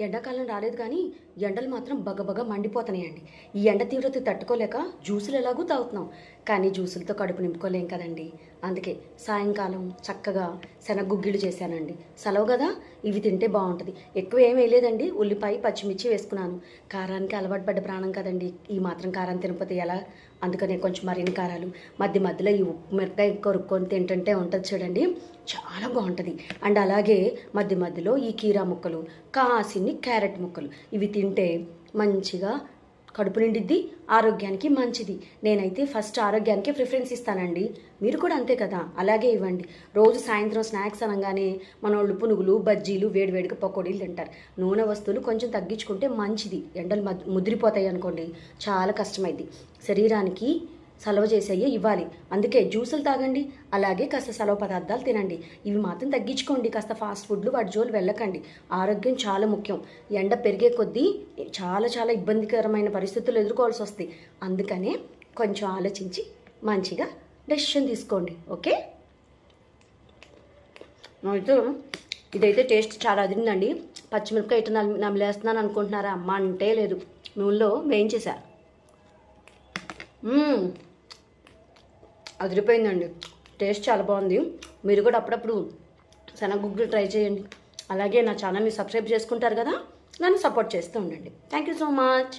ఎండాకాలం రాలేదు కానీ ఎండలు మాత్రం బగబగ మండిపోతున్నాయండి. ఈ ఎండ తీవ్రత తట్టుకోలేక జ్యూసులు ఎలాగూ తాగుతున్నాం. కానీ జ్యూసులతో కడుపు నింపుకోలేం కదండి. అందుకే సాయంకాలం చక్కగా శనగగుగ్గిళ్ళు చేశానండి. సెలవు కదా ఇవి తింటే బాగుంటుంది. ఎక్కువ ఏం వేయలేదండి. ఉల్లిపాయ పచ్చిమిర్చి వేసుకున్నాను. కారానికి అలవాటు పడ్డ ప్రాణం కదండి. ఈ మాత్రం కారం తినకపోతే ఎలా? అందుకనే కొంచెం మరిన్ని కారాలు. మధ్య మధ్యలో ఈ ఉప్పు మిరపకాయ కొరుక్కొని తింటుంటే ఉంటుంది చూడండి. చాలా బాగుంటుంది. అండ్ అలాగే మధ్య మధ్యలో ఈ కీరా ముక్కలు కాసిన్ని క్యారెట్ ముక్కలు. ఇవి తింటే మంచిగా కడుపు నిండిద్ది ఆరోగ్యానికి మంచిది. నేనైతే ఫస్ట్ ఆరోగ్యానికే ప్రిఫరెన్స్ ఇస్తానండి. మీరు కూడా అంతే కదా? అలాగే ఇవ్వండి. రోజు సాయంత్రం స్నాక్స్ అనగానే మనోళ్ళు పునుగులు బజ్జీలు వేడివేడిగా పకోడీలు తింటారు. నూనె వస్తువులు కొంచెం తగ్గించుకుంటే మంచిది. ఎండలు ముదిరిపోతాయి అనుకోండి చాలా కష్టమైద్ది. శరీరానికి సలవ చేసేవి ఇవ్వాలి. అందుకే జ్యూసులు తాగండి అలాగే కాస్త సలవ పదార్థాలు తినండి. ఇవి మాత్రం తగ్గించుకోండి. కాస్త ఫాస్ట్ ఫుడ్లు వాటి జోలు వెళ్ళకండి. ఆరోగ్యం చాలా ముఖ్యం. ఎండ పెరిగే కొద్దీ చాలా చాలా ఇబ్బందికరమైన పరిస్థితులు ఎదుర్కోవాల్సి వస్తాయి. అందుకనే కొంచెం ఆలోచించి మంచిగా డెసిషన్ తీసుకోండి. ఓకే? అయితే ఇదైతే టేస్ట్ చాలా అదిరిందండి. పచ్చిమిరపకాయ ఇటు నమిలేస్తున్నాను అనుకుంటున్నారా? అమ్మ అంటే లేదు. నూనెలో వేయించేసా. మ్మ్. అదిరిపోయిందండి. టేస్ట్ చాలా బాగుంది. మీరు కూడా అప్పుడప్పుడు శనగగుగ్గులు ట్రై చేయండి. అలాగే నా ఛానల్ని సబ్స్క్రైబ్ చేసుకుంటారు కదా? నన్ను సపోర్ట్ చేస్తూ ఉండండి. Thank you so much.